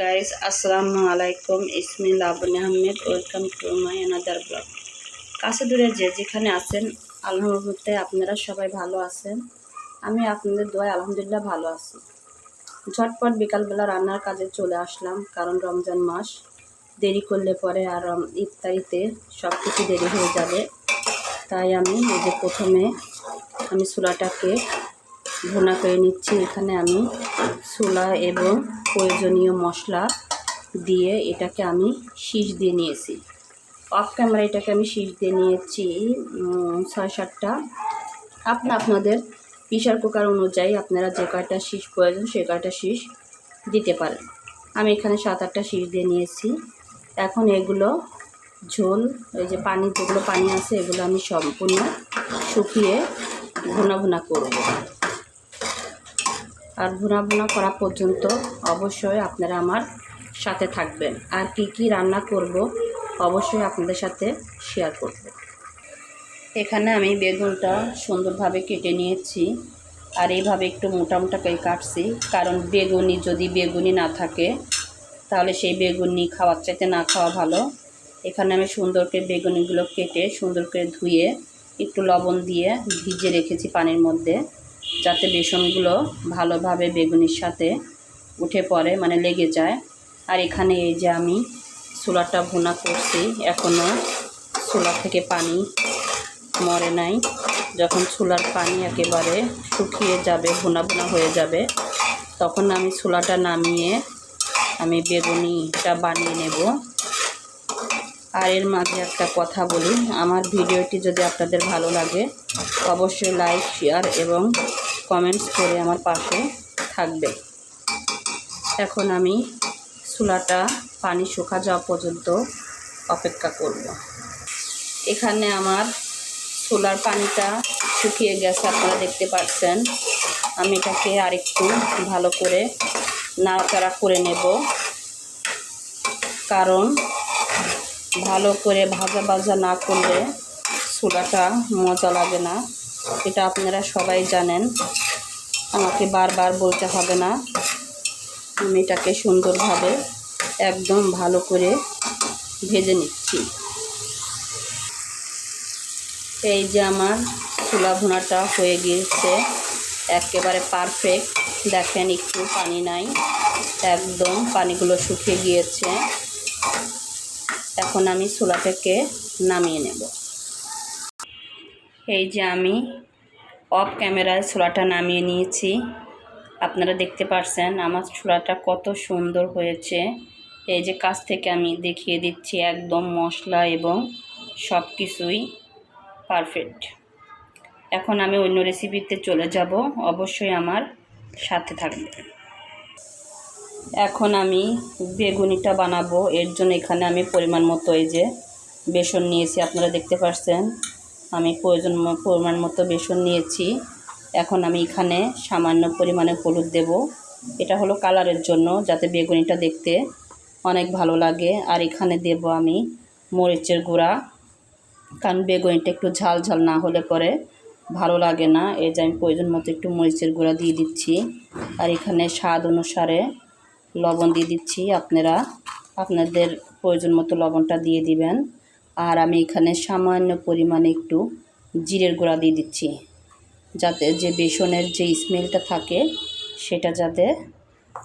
Guys আসসালামু আলাইকুম ইসমি Labony Ahmed welcome to my another blog কাছে দূরে যে যেখানে আছেন মধ্যে আপনারা সবাই ভালো আছেন। আমি আপনাদের দোয়ায় আলহামদুলিল্লাহ ভালো আছি। ঝটপট বিকালবেলা রান্নার কাজে চলে আসলাম, কারণ রমজান মাস। দেরি করলে পরে আর ইফতারিতে সব কিছু দেরি হয়ে যাবে। তাই আমি এই যে প্রথমে আমি চুলাটাকে ভুনা করে নিচ্ছি। এখানে আমি ছোলা এবং প্রয়োজনীয় মশলা দিয়ে এটাকে আমি শীষ দিয়ে নিয়েছি। অফ ক্যামেরা এটাকে আমি শীষ দিয়ে নিয়েছি ছয় সাতটা আপনা আপনাদের প্রেশার কুকার অনুযায়ী আপনারা যে কয়টা শীষ প্রয়োজন সে কয়টা শীষ দিতে পারেন। আমি এখানে সাত আটটা শীষ দিয়ে নিয়েছি। এখন এগুলো ঝোল, এই যে পানি, যেগুলো পানি আছে এগুলো আমি সম্পূর্ণ শুকিয়ে ভুনা ভুনা করব। আর ভুনা ভুনা করা পর্যন্ত অবশ্যই আপনারা আমার সাথে থাকবেন। আর কি কি রান্না করব অবশ্যই আপনাদের সাথে শেয়ার করব। এখানে আমি বেগুনটা সুন্দরভাবে কেটে নিয়েছি আর এইভাবে একটু মোটা মোটা করে কাটছি। কারণ বেগুনি যদি বেগুনি না থাকে, তাহলে সেই বেগুনি খাওয়ার চাইতে না খাওয়া ভালো। এখানে আমি সুন্দর করে বেগুনিগুলো কেটে সুন্দর করে ধুয়ে একটু লবণ দিয়ে ভিজে রেখেছি পানির মধ্যে। যাতে বেসনগুলো ভালোভাবে বেগুনির সাথে উঠে পড়ে মানে লেগে যায়। আর এখানে এই যে আমি চুলাটা ভুনা করছি এখনও চুলা থেকে পানি মরে নাই। যখন চুলার পানি একেবারে শুকিয়ে যাবে, ভুনা ভুনা হয়ে যাবে, তখন আমি চুলাটা নামিয়ে আমি বেগুনিটা বানিয়ে নেব। আর এর মাঝে একটা কথা বলি। আমার ভিডিওটি যদি আপনাদের ভালো লাগে, অবশ্যই লাইক শেয়ার এবং কমেন্টস করে আমার পাশে থাকবে। এখন আমি চুলাটা পানি শুকা যাওয়া পর্যন্ত অপেক্ষা করব। এখানে আমার চুলার পানিটা শুকিয়ে গেছে, আপনারা দেখতে পাচ্ছেন। আমি এটাকে আরেকটু ভালো করে নাড়াচাড়া করে নেব। কারণ ভালো করে ভাজা ভাজা না করলে চুলাটা মজা লাগে না। এটা আপনারা সবাই জানেন। আমাকে বারবার বলতে হবে না। আমি এটাকে সুন্দরভাবে একদম ভালো করে ভেজে নিচ্ছি। এই যে আমার চুলা ভুনাটা হয়ে গিয়েছে। একেবারে পারফেক্ট দেখেন, একটু পানি নাই। একদম পানিগুলো শুকিয়ে গিয়েছে। এখন আমি চুলাটাকে নামিয়ে নেব। এই যে আমি অফ ক্যামেরায় ছোলাটা নামিয়ে নিয়েছি। আপনারা দেখতে পারছেন আমার ছোলাটা কত সুন্দর হয়েছে। এই যে কাছ থেকে আমি দেখিয়ে দিচ্ছি একদম মশলা এবং সব কিছুই পারফেক্ট এখন আমি অন্য রেসিপিতে চলে যাব। অবশ্যই আমার সাথে থাকবে এখন আমি বেগুনিটা বানাবো। এর জন্য এখানে আমি পরিমাণ মতো এই যে বেসন নিয়েছি, আপনারা দেখতে পাচ্ছেন আমি প্রয়োজন পরিমাণ মতো বেসন নিয়েছি। এখন আমি এখানে সামান্য পরিমাণে হলুদ দেব। এটা হলো কালারের জন্য, যাতে বেগুনিটা দেখতে অনেক ভালো লাগে। আর এখানে দেব আমি মরিচের গুঁড়া, কারণ বেগুনিটা একটু ঝাল ঝাল না হলে পরে ভালো লাগে না। এই যে আমি প্রয়োজন মতো একটু মরিচের গুঁড়া দিয়ে দিচ্ছি। আর এখানে স্বাদ অনুসারে লবণ দিয়ে দিচ্ছি। আপনারা আপনাদের প্রয়োজন মতো লবণটা দিয়ে দিবেন। আর আমি এখানে সামান্য পরিমাণে একটু জিরের গুঁড়া দিয়ে দিচ্ছি। যাতে যে বেসনের যে স্মেলটা থাকে, সেটা যাতে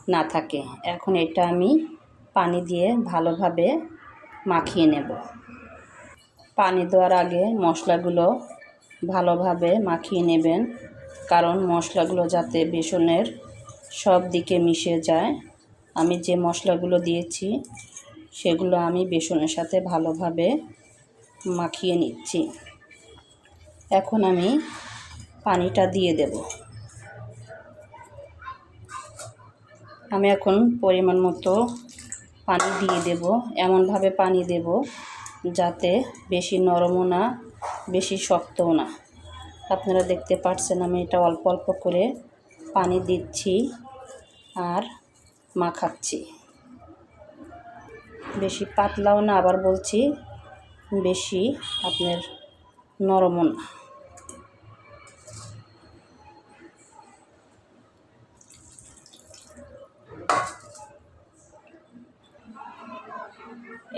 না থাকে। এখন এটা আমি পানি দিয়ে ভালোভাবে মাখিয়ে নেব। পানি দেওয়ার আগে মশলাগুলো ভালোভাবে মাখিয়ে নেবেন। কারণ মশলাগুলো যাতে বেসনের সব দিকে মিশে যায় আমি যে মশলাগুলো দিয়েছি, সেগুলো আমি বেসনের সাথে ভালোভাবে মাখিয়ে নিচ্ছি। এখন আমি পানিটা দিয়ে দেব। আমি এখন পরিমাণ মতো পানি দিয়ে দেব, এমনভাবে পানি দেব যাতে বেশি নরমও না, বেশি শক্তও না। আপনারা দেখতে পাচ্ছেন আমি এটা অল্প অল্প করে পানি দিচ্ছি। আর মাখাচ্ছি। বেশি পাতলাও না, আবার বলছি বেশি আপনার নরমও না।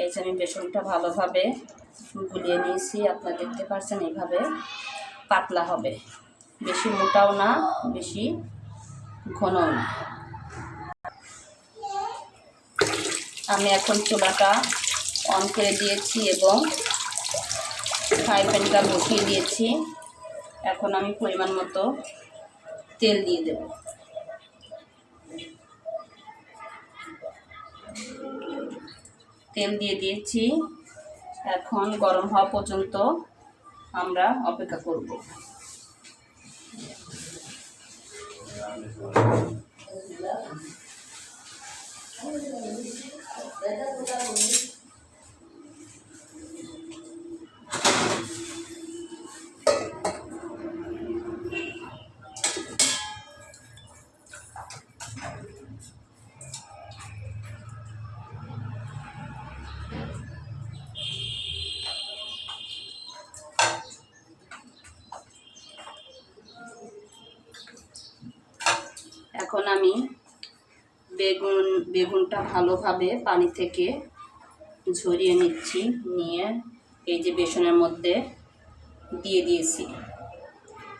এই যে আমি বেসনটা ভালোভাবে গুলিয়ে নিয়েছি, আপনারা দেখতে পাচ্ছেন এইভাবে পাতলা হবে। বেশি মোটাও না, বেশি ঘনও না। আমি এখন চুলাটা অন করে দিয়েছি এবং ফ্রাই প্যানটা বসিয়ে দিয়েছি। এখন আমি পরিমাণ মতো তেল দিয়ে দেব। তেল দিয়ে দিয়েছি। এখন গরম হওয়া পর্যন্ত আমরা অপেক্ষা করব। এখন আমি বেগুন, বেগুনটা ভালোভাবে পানি থেকে ঝরিয়ে নিচ্ছি, নিয়ে এই যে বেসনের মধ্যে দিয়ে দিয়েছি।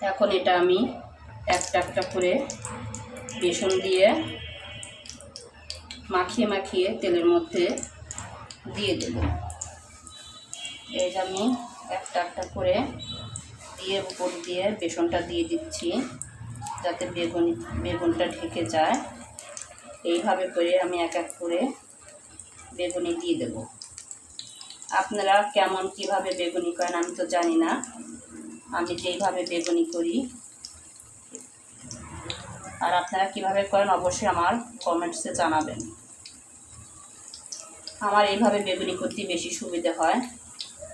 এখন এটা আমি একটা একটা করে বেসন দিয়ে মাখিয়ে মাখিয়ে তেলের মধ্যে দিয়ে দেব। এই যে আমি একটা একটা করে দিয়ে উপর দিয়ে বেসনটা দিয়ে দিচ্ছি, যাতে বেগুন, বেগুনটা ঢেকে যায়। এইভাবে করে আমি এক এক করে বেগুনি দিয়ে দেব। আপনারা কেমন কীভাবে বেগুনি করেন আমি তো জানি না। আমি যেইভাবে বেগুনি করি। আর আপনারা কীভাবে করেন অবশ্যই আমার কমেন্টসে জানাবেন। আমার এইভাবে বেগুনি করতে বেশি সুবিধা হয়।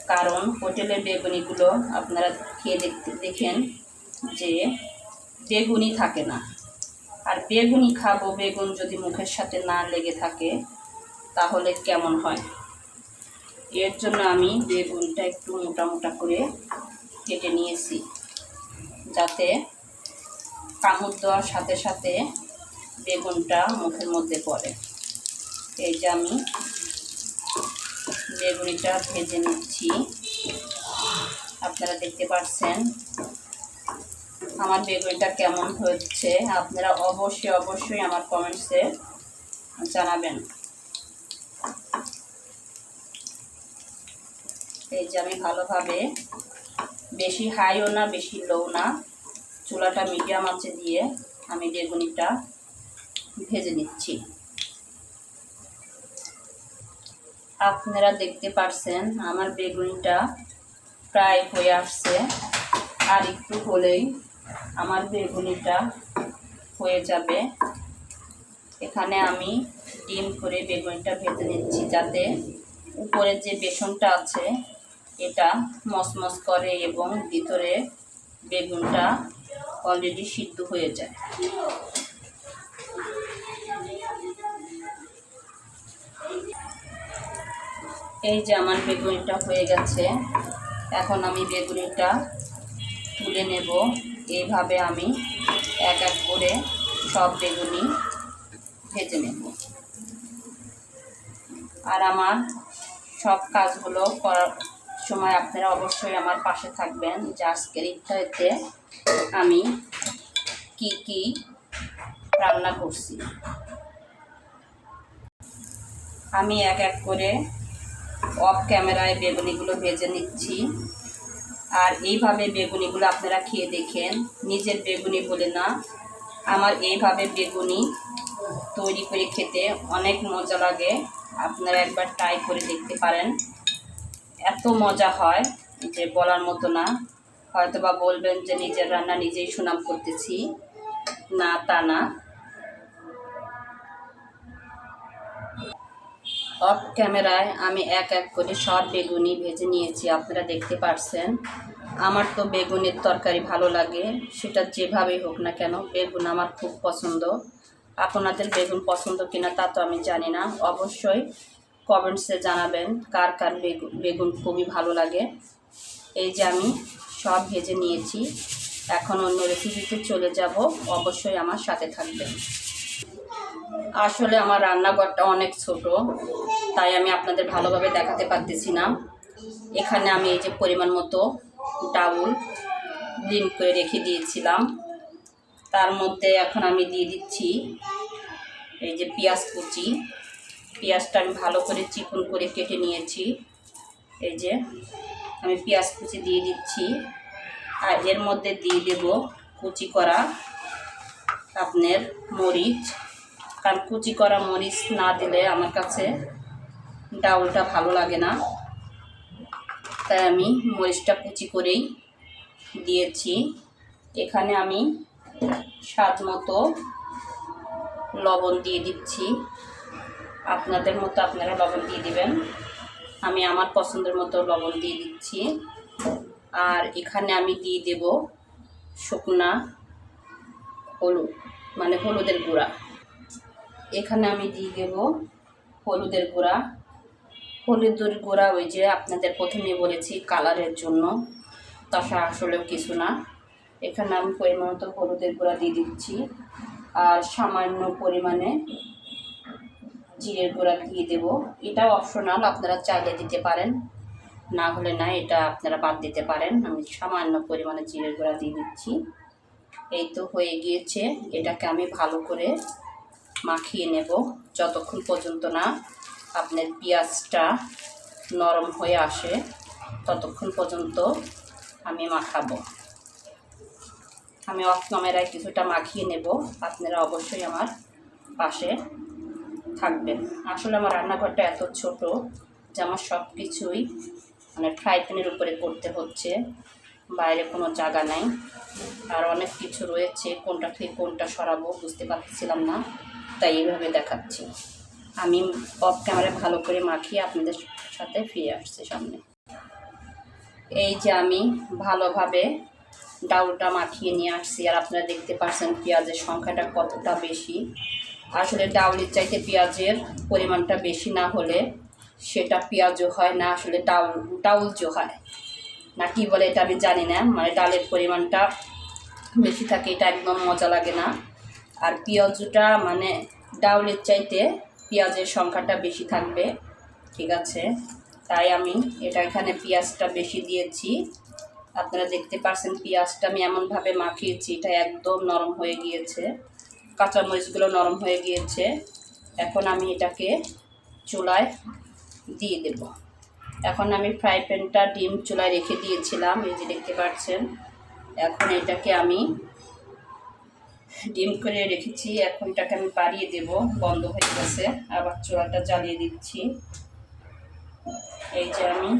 কারণ হোটেলের বেগুনিগুলো আপনারা খেয়ে দেখতে, দেখেন যে বেগুনি থাকে না। আর বেগুন খাব, বেগুন যদি মুখের সাথে না লেগে থাকে, তাহলে কেমন হয়? এর জন্য আমি বেগুনটা একটু মোটা মোটা করে কেটে নিয়েছি, যাতে কামড় দেওয়ার সাথে সাথে বেগুনটা মুখের মধ্যে পড়ে। এই যে আমি বেগুনিটা ভেজে নিচ্ছি। আপনারা দেখতে পাচ্ছেন আমার বেগুনিটা কেমন হচ্ছে, আপনারা অবশ্যই অবশ্যই আমার কমেন্টসে জানাবেন। এই যে আমি ভালোভাবে, বেশি হাইও না, বেশি লো না, চুলাটা মিডিয়াম আছে দিয়ে আমি বেগুনিটা ভেজে নিচ্ছি। আপনারা দেখতে পারছেন, আমার বেগুনিটা প্রায় হয়ে আসছে, আর একটু হলেই আমার বেগুনিটা হয়ে যাবে। এখানে আমি ডিম করে বেগুনিটা ভেজে নিচ্ছি যাতে উপরে যে বেসনটা আছে, এটা মসমস করে এবং ভিতরে বেগুনটা অলরেডি সিদ্ধ হয়ে যায়। এই যে আমার বেগুনিটা হয়ে গেছে। এখন আমি বেগুনিটা তুলে নেব। এইভাবে আমি এক এক করে সব বেগুনি ভেজে নেব। আর আমার সব কাজগুলো করার সময় আপনারা অবশ্যই আমার পাশে থাকবেন যে আজকের ইত্যাদিতে আমি কি কি রান্না করছি। আমি এক এক করে অফ ক্যামেরায় বেগুনিগুলো ভেজে নিচ্ছি। আর এইভাবে বেগুনিগুলো আপনারা খেয়ে দেখেন। নিজের বেগুনি বলে না, আমার এইভাবে বেগুনি তৈরি করে খেতে অনেক মজা লাগে। আপনারা একবার ট্রাই করে দেখতে পারেন। এত মজা হয় যে বলার মতো না। হয়তো বা বলবেন যে নিজের রান্না নিজেই সুনাম করতেছি। না, তা না। অফ ক্যামেরায় আমি এক এক করে সব বেগুনি ভেজে নিয়েছি, আপনারা দেখতে পারছেন। আমার তো বেগুনের তরকারি ভালো লাগে, সেটা যেভাবেই হোক না কেন, বেগুন আমার খুব পছন্দ। আপনাদের বেগুন পছন্দ কিনা তা তো আমি জানি না। অবশ্যই কমেন্টসে জানাবেন কার কার বেগুন বেগুন খুবই ভালো লাগে। এই যে আমি সব ভেজে নিয়েছি, এখন অন্য রেসিপিতে চলে যাব, অবশ্যই আমার সাথে থাকবেন। আসলে আমার রান্নাঘরটা অনেক ছোট, তাই আমি আপনাদের ভালোভাবে দেখাতে পারতেছি না। এখানে আমি এই যে পরিমাণ মতো ডাউল ডিম করে রেখে দিয়েছিলাম। তার মধ্যে এখন আমি দিয়ে দিচ্ছি এই যে পেঁয়াজ কুচি। পেঁয়াজটা আমি ভালো করে চিকন করে কেটে নিয়েছি। এই যে আমি পেঁয়াজ কুচি দিয়ে দিচ্ছি। আর এর মধ্যে দিয়ে দেব কুচি করা আপনার মরিচ। কারণ কুচি করা মরিচ না দিলে আমার কাছে ডাউলটা ভালো লাগে না। তাই আমি মরিচটা কুচি করেই দিয়েছি। এখানে আমি স্বাদ মতো লবণ দিয়ে দিচ্ছি। আপনাদের মতো আপনারা লবণ দিয়ে দিবেন। আমি আমার পছন্দের মতো লবণ দিয়ে দিচ্ছি। আর এখানে আমি দিয়ে দেব শুকনা হলুদ মানে হলুদের গুঁড়া। এখানে আমি দিয়ে দেব হলুদের গুঁড়া। হলুদের গুঁড়া ওই যে আপনাদের প্রথমে বলেছি কালারের জন্য। তাছাড়া আসলেও কিছু না। এখানে আমি পরিমাণ মতো হলুদের গুঁড়া দিয়ে দিচ্ছি। আর সামান্য পরিমাণে জিরের গুঁড়া দিয়ে দেব। এটা অপশনাল আপনারা চাইলে দিতে পারেন। না হলে না, এটা আপনারা বাদ দিতে পারেন। আমি সামান্য পরিমাণে জিরের গুঁড়া দিয়ে দিচ্ছি। এই তো হয়ে গিয়েছে। এটাকে আমি ভালো করে মাখিয়ে নেব। যতক্ষণ পর্যন্ত না আপনার পেঁয়াজটা নরম হয়ে আসে, ততক্ষণ পর্যন্ত আমি মাখাবো। আমি অফ ক্যামেরায় কিছুটা মাখিয়ে নেব। আপনারা অবশ্যই আমার পাশে থাকবেন। আসলে আমার রান্নাঘরটা এত ছোট যে আমার সব কিছুই মানে ফ্রাই প্যানের উপরে করতে হচ্ছে। বাইরে কোনো জায়গা নাই। আর অনেক কিছু রয়েছে, কোনটা থেকে কোনটা সরাবো বুঝতে পারছিলাম না। তাই এইভাবে দেখাচ্ছি। আমি অফ ক্যামেরায় ভালো করে মাখিয়ে আপনাদের সাথে ফিরে আসছি সামনে। এই যে আমি ভালোভাবে ডাউলটা মাখিয়ে নিয়ে আসছি, আর আপনারা দেখতে পাচ্ছেন পেঁয়াজের সংখ্যাটা কতটা বেশি। আসলে ডাউলের চাইতে পেঁয়াজের পরিমাণটা বেশি না হলে সেটা পেঁয়াজও হয় না, আসলে ডাউল ডাউলজো হয়। না কি বলে এটা আমি জানি না মানে ডালের পরিমাণটা বেশি থাকে, এটা একদম মজা লাগে না। আর পেঁয়াজটা মানে ডাউলের চাইতে পেঁয়াজের সংখ্যাটা বেশি থাকবে, ঠিক আছে? তাই আমি এটা এখানে পেঁয়াজটা বেশি দিয়েছি। আপনারা দেখতে পাচ্ছেন পেঁয়াজটা আমি এমনভাবে মাখিয়েছি, এটা একদম নরম হয়ে গিয়েছে। কাঁচামরিচগুলো নরম হয়ে গিয়েছে। এখন আমি এটাকে চুলায় দিয়ে দেব। এখন আমি ফ্রাই প্যানটা ডিম চুলায় রেখে দিয়েছিলাম, এই যে দেখতে পাচ্ছেন। এখন এটাকে আমি ডিম করে রেখেছি, এখন এটাকে আমি বাড়িয়ে দেব, বন্ধ হয়ে গেছে। আবার চুলাটা জ্বালিয়ে দিচ্ছি। এই যে আমি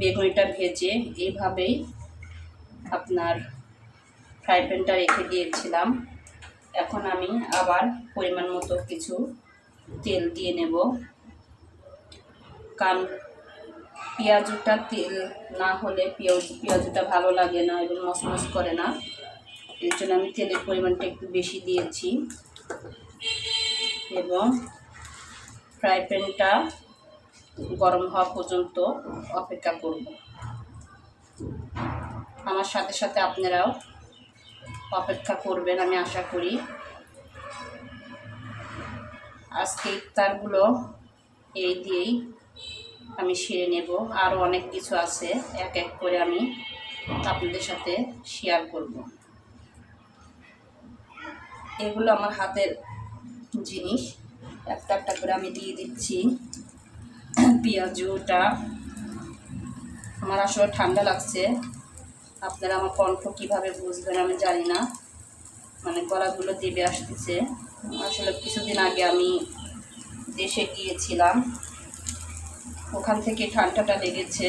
বেগুনিটা ভেজে এইভাবেই আপনার ফ্রাই প্যানটা রেখে দিয়েছিলাম। এখন আমি আবার পরিমাণ মতো কিছু তেল দিয়ে নেব। কারণ পেঁয়াজটা তেল না হলে পেঁয়াজ, পেঁয়াজটা ভালো লাগে না এবং মসমস করে না। এর জন্য আমি তেলের পরিমাণটা একটু বেশি দিয়েছি। এবং ফ্রাই প্যানটা গরম হওয়া পর্যন্ত অপেক্ষা করব। আমার সাথে সাথে আপনারাও অপেক্ষা করবেন, আমি আশা করি। আজকে ইফতারগুলো এই দিয়েই আমি সেরে নেব। আরও অনেক কিছু আছে, এক এক করে আমি আপনাদের সাথে শেয়ার করব। এগুলো আমার হাতের জিনিস। একটা একটা করে আমি দিয়ে দিচ্ছি। পেঁয়াজুটা আমার আসলে ঠান্ডা লাগছে। আপনারা আমার কণ্ঠ কীভাবে বুঝবেন আমি জানি না। মানে গলাগুলো দেবে আসতেছে। আসলে কিছুদিন আগে আমি দেশে গিয়েছিলাম। ওখান থেকে ঠান্ডাটা লেগেছে।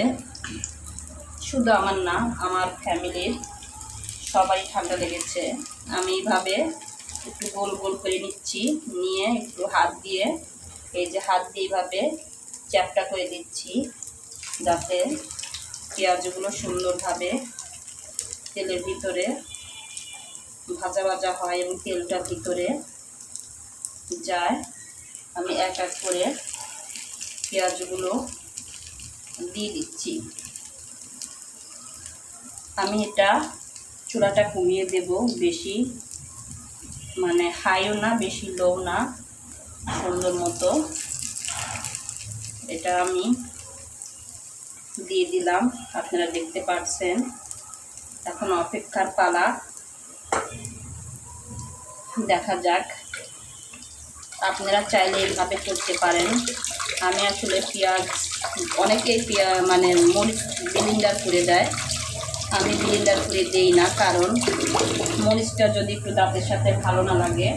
শুধু আমার না, আমার ফ্যামিলির সবাই ঠান্ডা লেগেছে। আমি এইভাবে একটু গোল গোল করে নিচ্ছি, নিয়ে একটু হাত দিয়ে, এই যে হাত দিয়ে এইভাবে চ্যাপটা করে দিচ্ছি, যাতে পেঁয়াজগুলো সুন্দরভাবে তেলের ভিতরে ভাজা ভাজা হয় এবং তেলটা ভিতরে যায়। আমি এক এক করে পেঁয়াজগুলো দিয়ে দিচ্ছি। আমি এটা চুলাটা কমিয়ে দেব বেশি মানে হাইও না, বেশি লো না, সুন্দর মতো। এটা আমি দিয়ে দিলাম, আপনারা দেখতে পাচ্ছেন এখন অপেক্ষার পালা। দেখা যাক। আপনারা চাইলে এইভাবে করতে পারেন। আমি আসলে পেঁয়াজ, অনেকেই পেঁয়াজ মানে মরিচ বিলিন্ডার করে দেয়। আমি বিলিন্ডার করে দিই না, কারণ মরিচটা যদি একটু দাঁতের সাথে ভালো না লাগে,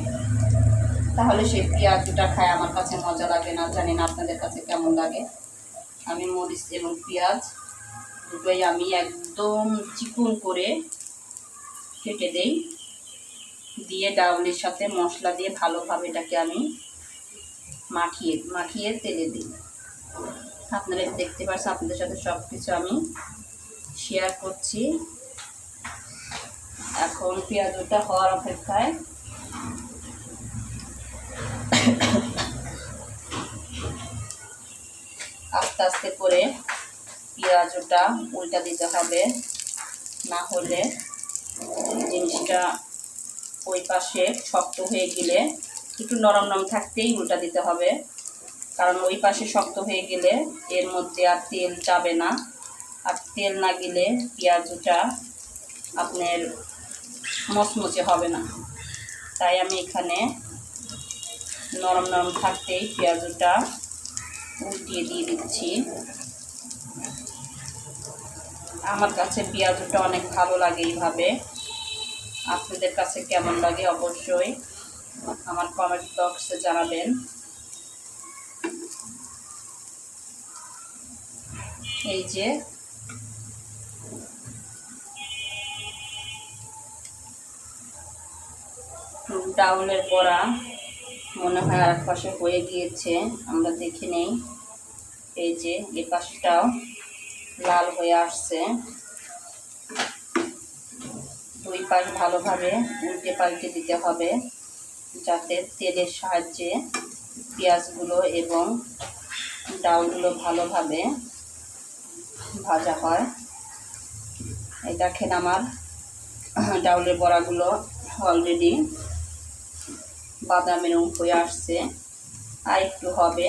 তাহলে সেই পেঁয়াজটা খায়। আমার কাছে মজা লাগে না, জানি না আপনাদের কাছে কেমন লাগে। আমি মরিচ এবং পেঁয়াজ দুটোই আমি একদম চিকুন করে কেটে দেই। দিয়ে ডাউলের সাথে মশলা দিয়ে ভালোভাবে এটাকে আমি মাখিয়ে মাখিয়ে তেলে দিই। আপনারা দেখতে পাচ্ছেন, আপনাদের সাথে সব কিছু আমি শেয়ার করছি। এখন পেঁয়াজটা হওয়ার অপেক্ষায়। আস্তে আস্তে করে পেঁয়াজটা উল্টা দিতে হবে। না হলে জিনিসটা ওই পাশে শক্ত হয়ে গেলে একটু নরম নরম থাকতেই উল্টা দিতে হবে। কারণ ওই পাশে শক্ত হয়ে গেলে এর মধ্যে আর তেল যাবে না। আর তেল না গেলে পেঁয়াজটা আপনার মচমচে হবে না। তাই আমি এখানে নরম নরম থাকতেই পেঁয়াজটা উল্টিয়ে দিয়ে দিচ্ছি। আমার কাছে পেঁয়াজটা অনেক ভালো লাগে এইভাবে। আপনাদের কাছে কেমন লাগে অবশ্যই আমার কমেন্ট বক্সে জানাবেন। এই যে ডাউলের বড়া মনে হয় আর পাশে হয়ে গিয়েছে, আমরা দেখে নেই। এই যে এই পাশটাও লাল হয়ে আসছে। দুই পাশ ভালোভাবে উল্টে পাল্টে দিতে হবে, যাতে তেলের সাহায্যে পেঁয়াজগুলো এবং ডাউলগুলো ভালোভাবে ভাজা হয়। এই দেখেন আমার ডাউলের বড়াগুলো অলরেডি বাদামি রং হয়ে আসছে। আর একটু হবে,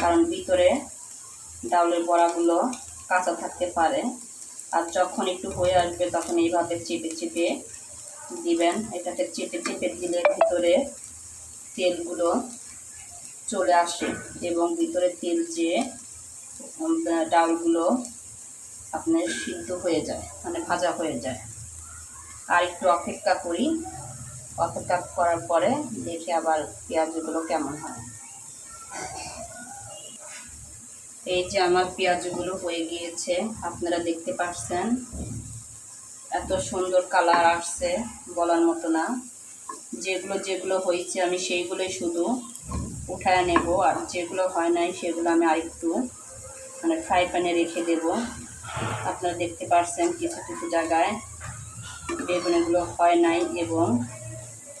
কারণ ভিতরে ডাউলের বড়াগুলো কাঁচা থাকতে পারে। আর যখন একটু হয়ে আসবে, তখন এইভাবে চেপে চেপে দিবেন। এটাকে চেপে চেপে দিলে ভিতরে তেলগুলো চলে আসে এবং ভিতরে তেল যে ডাউলগুলো আপনার সিদ্ধ হয়ে যায় মানে ভাজা হয়ে যায়। আর একটু অপেক্ষা করি অপেক্ষা করার পরে দেখি আবার পেঁয়াজগুলো কেমন হয়। এই যে আমার পেঁয়াজগুলো হয়ে গিয়েছে, আপনারা দেখতে পাচ্ছেন। এত সুন্দর কালার আসছে, বলার মতো না। যেগুলো যেগুলো হয়েছে আমি সেইগুলোই শুধু উঠায় নেব, আর যেগুলো হয় নাই সেগুলো আমি আরেকটু মানে ফ্রাই প্যানে রেখে দেব। আপনারা দেখতে পাচ্ছেন কিছু কিছু জায়গায় বেগুনগুলো হয় নাই এবং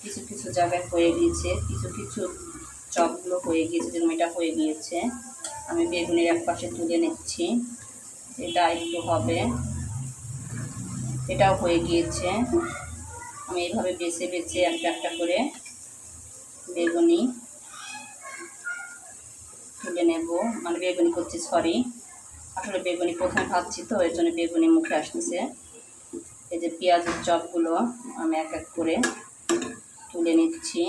কিছু কিছু জায়গায় হয়ে গিয়েছে, কিছু কিছু চপগুলো হয়ে গিয়েছে যেরকম এটা হয়ে গিয়েছে। আমি বেগুনের এক পাশে তুলে নিচ্ছি, এটা একটু হবে। এটাও হয়ে গিয়েছে। আমি এইভাবে বেছে বেছে একটা একটা করে বেগুনি তুলে নেব। মানে বেগুনি করছি সরি আসলে বেগুনি প্রথমে ভাবছি তো, এর জন্য বেগুনি মুখে আসতেছে। এই যে পেঁয়াজের চপগুলো, আমি এক এক করে তুলে নিচ্ছি।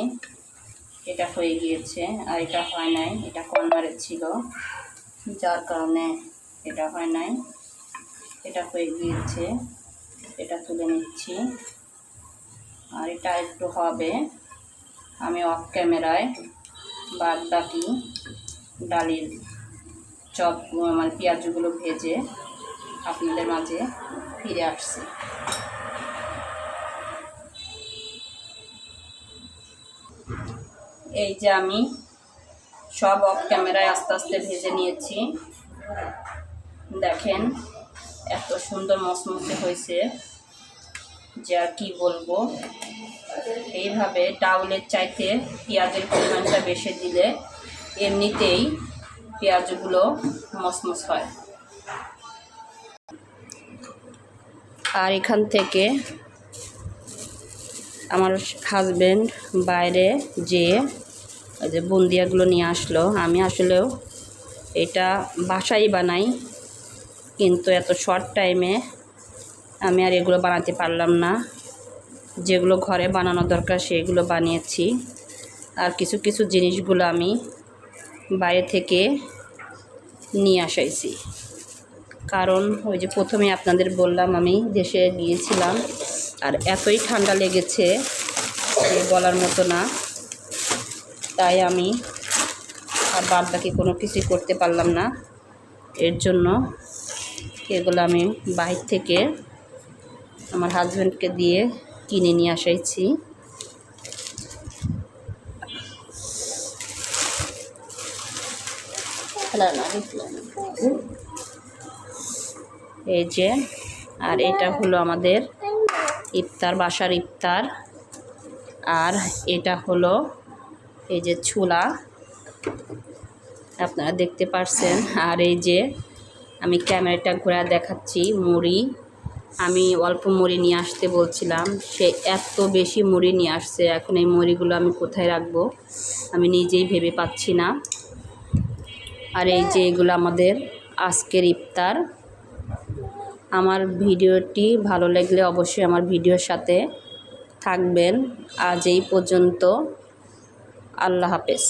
এটা হয়ে গিয়েছে আর এটা হয় নাই, এটা কর্নারে ছিল। যার কারণে এটা হয় নাই। এটা হয়ে গিয়েছে, এটা তুলে নিচ্ছি। আর এটা একটু হবে। আমি অফ ক্যামেরায় বাদ বাকি ডালির চপ মানে পেঁয়াজগুলো ভেজে আপনাদের মাঝে ফিরে আসছি। এই যে আমি সব অফ ক্যামেরায় আস্তে আস্তে ভেজে নিয়েছি। দেখেন, এত সুন্দর মসমসে হয়েছে যে আর কি বলব। এইভাবে ডাউলের চাইতে পেঁয়াজের পরিমাণটা বেশি দিলে এমনিতেই পেঁয়াজগুলো মসমস হয়। আর এখান থেকে আমার হাজব্যান্ড বাইরে যেয়ে যে বুন্দিয়াগুলো নিয়ে আসলো। আমি আসলেও এটা বাসাই বানাই, কিন্তু এত শর্ট টাইমে আমি আর এগুলো বানাতে পারলাম না। যেগুলো ঘরে বানানো দরকার সেগুলো বানিয়েছি। আর কিছু কিছু জিনিসগুলো আমি বাইরে থেকে নিয়ে আসাইছি। কারণ ওই যে প্রথমে আপনাদের বললাম, আমি দেশে গিয়েছিলাম আর এতই ঠান্ডা লেগেছে বলার মতো না। তাই আমি আর বাদ বাকি কোনো কিছুই করতে পারলাম না। এর জন্য এগুলো আমি বাইর থেকে আমার হাজব্যান্ডকে দিয়ে কিনে নিয়ে আসাইছি। এই যে, আর এটা হলো আমাদের ইফতার, বাসার ইফতার। আর এটা হলো এই যে ছোলা, আপনারা দেখতে পারছেন। আর এই যে আমি ক্যামেরাটা ঘোরা দেখাচ্ছি, মুড়ি। আমি অল্প মুড়ি নিয়ে আসতে বলছিলাম, সে এত বেশি মুড়ি নিয়ে আসছে, এখন এই মুড়িগুলো আমি কোথায় রাখব? আমি নিজেই ভেবে পাচ্ছি না। আর এই যে এগুলো আমাদের আজকের ইফতার। আমার ভিডিওটি ভালো লাগলে অবশ্যই আমার ভিডিওর সাথে থাকবেন। আজ এই পর্যন্ত। আল্লাহ হাফেজ।